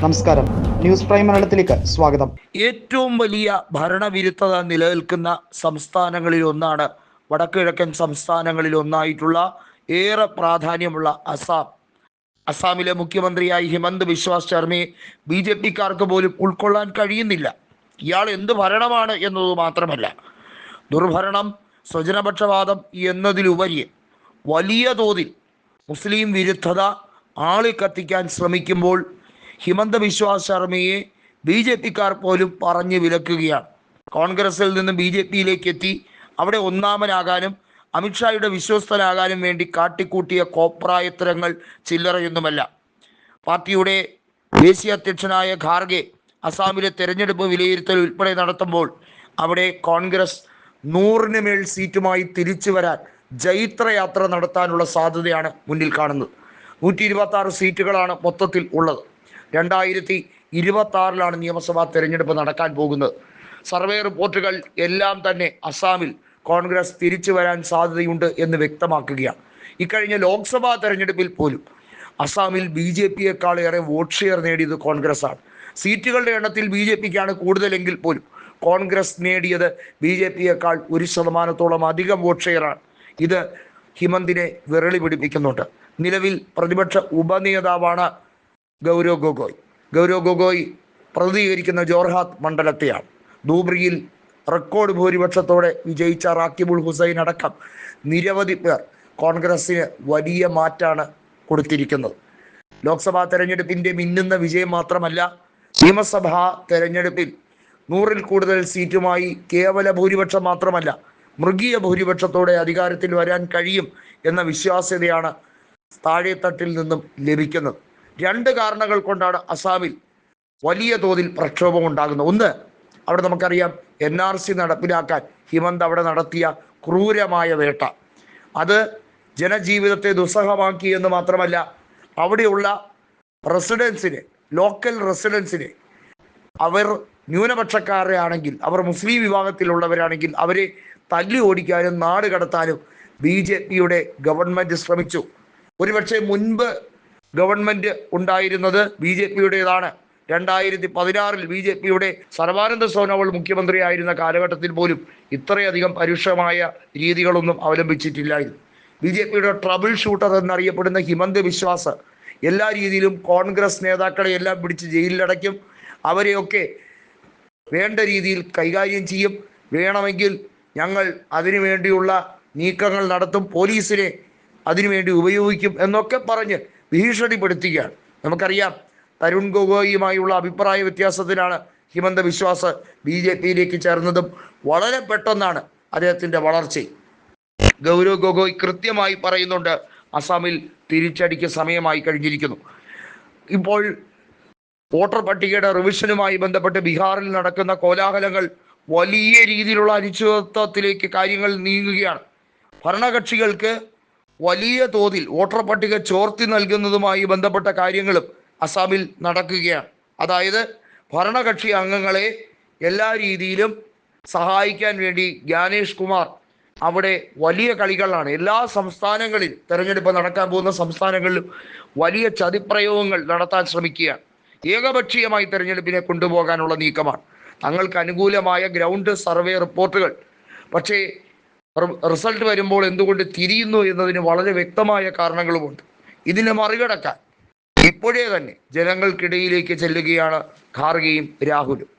നമസ്കാരം. News prime മലയാളത്തിലേക്ക് സ്വാഗതം. ഏറ്റവും വലിയ ഭരണവിരുദ്ധത നിലനിൽക്കുന്ന സംസ്ഥാനങ്ങളിൽ ഒന്നാണ് വടക്കുകിഴക്കൻ സംസ്ഥാനങ്ങളിൽ ഒന്നായിട്ടുള്ള ഏറെ പ്രാധാന്യമുള്ള അസാം. അസാമിലെ മുഖ്യമന്ത്രിയായി ഹിമന്ത് ബിശ്വാസ് ശർമ്മയെ ബി ജെ പിക്കാർക്ക് പോലും ഉൾക്കൊള്ളാൻ കഴിയുന്നില്ല. ഇയാൾ എന്ത് ഭരണമാണ് എന്നത് മാത്രമല്ല ദുർഭരണം സ്വജനപക്ഷവാദം എന്നതിലുപരി വലിയ തോതിൽ മുസ്ലിം വിരുദ്ധത ആളിക്കത്തിക്കാൻ ശ്രമിക്കുമ്പോൾ ഹിമന്ത ബിശ്വാസ് ശർമ്മയെ ബി ജെ പിക്കാർ പോലും പറഞ്ഞ് വിലക്കുകയാണ്. കോൺഗ്രസിൽ നിന്ന് ബി ജെ പിയിലേക്ക് എത്തി. അവിടെ ഒന്നാമനാകാനും അമിത്ഷായുടെ വിശ്വസ്തനാകാനും വേണ്ടി കാട്ടിക്കൂട്ടിയ കോപ്രായത്തരങ്ങൾ ചില്ലറയൊന്നുമല്ല. പാർട്ടിയുടെ ദേശീയ അധ്യക്ഷനായ ഖാർഗെ അസാമിലെ തെരഞ്ഞെടുപ്പ് വിലയിരുത്തൽ ഉൾപ്പെടെ നടത്തുമ്പോൾ അവിടെ കോൺഗ്രസ് നൂറിന് മേൽ സീറ്റുമായി തിരിച്ചു വരാൻ ജൈത്രയാത്ര നടത്താനുള്ള സാധ്യതയാണ് മുന്നിൽ കാണുന്നത്. നൂറ്റി ഇരുപത്തി സീറ്റുകളാണ് മൊത്തത്തിൽ ഉള്ളത്. രണ്ടായിരത്തി ഇരുപത്തി നിയമസഭാ തെരഞ്ഞെടുപ്പ് നടക്കാൻ പോകുന്നത്. സർവേ റിപ്പോർട്ടുകൾ എല്ലാം തന്നെ അസാമിൽ കോൺഗ്രസ് തിരിച്ചു വരാൻ സാധ്യതയുണ്ട് എന്ന് വ്യക്തമാക്കുകയാണ്. ഇക്കഴിഞ്ഞ ലോക്സഭാ തെരഞ്ഞെടുപ്പിൽ പോലും അസാമിൽ ബി ജെ പിയെക്കാളേറെ വോട്ട് ഷെയർ നേടിയത് കോൺഗ്രസ് ആണ് സീറ്റുകളുടെ എണ്ണത്തിൽ ബി ജെ പിക്കാണ് കൂടുതലെങ്കിൽ പോലും കോൺഗ്രസ് നേടിയത് ബി ജെ പിയേക്കാൾ ഒരു ശതമാനത്തോളം അധികം വോട്ട് ഷെയറാണ്. ഇത് ഹിമന്തിനെ വിരളി പിടിപ്പിക്കുന്നുണ്ട്. നിലവിൽ പ്രതിപക്ഷ ഉപനേതാവാണ് ഗൗരവ് ഗൊഗോയ്. ഗൗരവ് ഗൊഗോയ് പ്രതികരിക്കുന്ന ജോർഹാത്ത് മണ്ഡലത്തെയാണ്. ധൂബ്രിയിൽ റെക്കോർഡ് ഭൂരിപക്ഷത്തോടെ വിജയിച്ച റാക്കിബുൾ ഹുസൈൻ അടക്കം നിരവധി പേർ കോൺഗ്രസിന് വലിയ മാറ്റാണ് കൊടുത്തിരിക്കുന്നത്. ലോക്സഭാ തെരഞ്ഞെടുപ്പിന്റെ മിന്നുന്ന വിജയം മാത്രമല്ല നിയമസഭാ തെരഞ്ഞെടുപ്പിൽ നൂറിൽ കൂടുതൽ സീറ്റുമായി കേവല ഭൂരിപക്ഷം മാത്രമല്ല മൃഗീയ ഭൂരിപക്ഷത്തോടെ അധികാരത്തിൽ വരാൻ കഴിയും എന്ന വിശ്വാസ്യതയാണ് താഴെത്തട്ടിൽ നിന്നും ലഭിക്കുന്നത്. രണ്ട് കാരണങ്ങൾ കൊണ്ടാണ് അസാമിൽ വലിയ തോതിൽ പ്രക്ഷോഭം ഉണ്ടാകുന്നത്. ഒന്ന് അവിടെ നമുക്കറിയാം എൻ ആർ സി നടപ്പിലാക്കാൻ ഹിമന്ത് അവിടെ നടത്തിയ ക്രൂരമായ വേട്ട. അത് ജനജീവിതത്തെ ദുസ്സഹമാക്കി എന്ന് മാത്രമല്ല അവിടെയുള്ള റെസിഡൻസിനെ ലോക്കൽ റെസിഡൻസിനെ അവർ ന്യൂനപക്ഷക്കാരെ ആണെങ്കിൽ അവർ മുസ്ലിം വിഭാഗത്തിലുള്ളവരാണെങ്കിൽ അവരെ തല്ലി ഓടിക്കാനും നാട് കടത്താനും ബി ജെ പിയുടെ ഗവൺമെന്റ് ശ്രമിച്ചു. ഒരുപക്ഷെ മുൻപ് ഗവൺമെന്റ് ഉണ്ടായിരുന്നത് ബി ജെ പിയുടേതാണ്. രണ്ടായിരത്തി പതിനാറിൽ ബി ജെ പിയുടെ സർവാനന്ദ സോനോവൾ മുഖ്യമന്ത്രിയായിരുന്ന കാലഘട്ടത്തിൽ പോലും ഇത്രയധികം പരുഷമായ രീതികളൊന്നും അവലംബിച്ചിട്ടില്ലായിരുന്നു. ബി ജെ പിയുടെ ട്രബിൾ ഷൂട്ടർ എന്നറിയപ്പെടുന്ന ഹിമന്ത് വിശ്വാസ് എല്ലാ രീതിയിലും കോൺഗ്രസ് നേതാക്കളെ എല്ലാം പിടിച്ച് ജയിലിലടയ്ക്കും. അവരെയൊക്കെ വേണ്ട രീതിയിൽ കൈകാര്യം ചെയ്യും. വേണമെങ്കിൽ ഞങ്ങൾ അതിനു വേണ്ടിയുള്ള നീക്കങ്ങൾ നടത്തും. പോലീസിനെ അതിനുവേണ്ടി ഉപയോഗിക്കും എന്നൊക്കെ പറഞ്ഞ് ഭീഷണിപ്പെടുത്തുകയാണ്. നമുക്കറിയാം തരുൺ ഗൊഗോയിയുമായുള്ള അഭിപ്രായ വ്യത്യാസത്തിലാണ് ഹിമന്ത വിശ്വാസ് ബി ജെ പിയിലേക്ക് ചേർന്നതും വളരെ പെട്ടെന്നാണ് അദ്ദേഹത്തിന്റെ വളർച്ച. ഗൗരവ് ഗൊഗോയ് കൃത്യമായി പറയുന്നുണ്ട് അസാമിൽ തിരിച്ചടിക്ക് സമയമായി കഴിഞ്ഞിരിക്കുന്നു. ഇപ്പോൾ വോട്ടർ പട്ടികയുടെ റിവിഷനുമായി ബന്ധപ്പെട്ട് ബീഹാറിൽ നടക്കുന്ന കോലാഹലങ്ങൾ വലിയ രീതിയിലുള്ള അനിശ്ചിതത്വത്തിലേക്ക് കാര്യങ്ങൾ നീങ്ങുകയാണ്. ഭരണകക്ഷികൾക്ക് വലിയ തോതിൽ വോട്ടർ പട്ടിക ചോർത്തി നൽകുന്നതുമായി ബന്ധപ്പെട്ട കാര്യങ്ങളും അസാമിൽ നടക്കുകയാണ്. അതായത് ഭരണകക്ഷി അംഗങ്ങളെ എല്ലാ രീതിയിലും സഹായിക്കാൻ വേണ്ടി ജ്ഞാനേഷ് കുമാർ അവിടെ വലിയ കളികളാണ് എല്ലാ സംസ്ഥാനങ്ങളിൽ തെരഞ്ഞെടുപ്പ് നടക്കാൻ പോകുന്ന സംസ്ഥാനങ്ങളിലും വലിയ ചതിപ്രയോഗങ്ങൾ നടത്താൻ ശ്രമിക്കുകയാണ്. ഏകപക്ഷീയമായി തെരഞ്ഞെടുപ്പിനെ കൊണ്ടുപോകാനുള്ള നീക്കമാണ്. തങ്ങൾക്ക് അനുകൂലമായ ഗ്രൗണ്ട് സർവേ റിപ്പോർട്ടുകൾ. പക്ഷേ റിസൾട്ട് വരുമ്പോൾ എന്തുകൊണ്ട് തിരിയുന്നു എന്നതിന് വളരെ വ്യക്തമായ കാരണങ്ങളുമുണ്ട്. ഇതിനെ മറികടക്കാൻ ഇപ്പോഴേ തന്നെ ജനങ്ങൾക്കിടയിലേക്ക് ചെല്ലുകയാണ് ഖാർഗെയും രാഹുലും.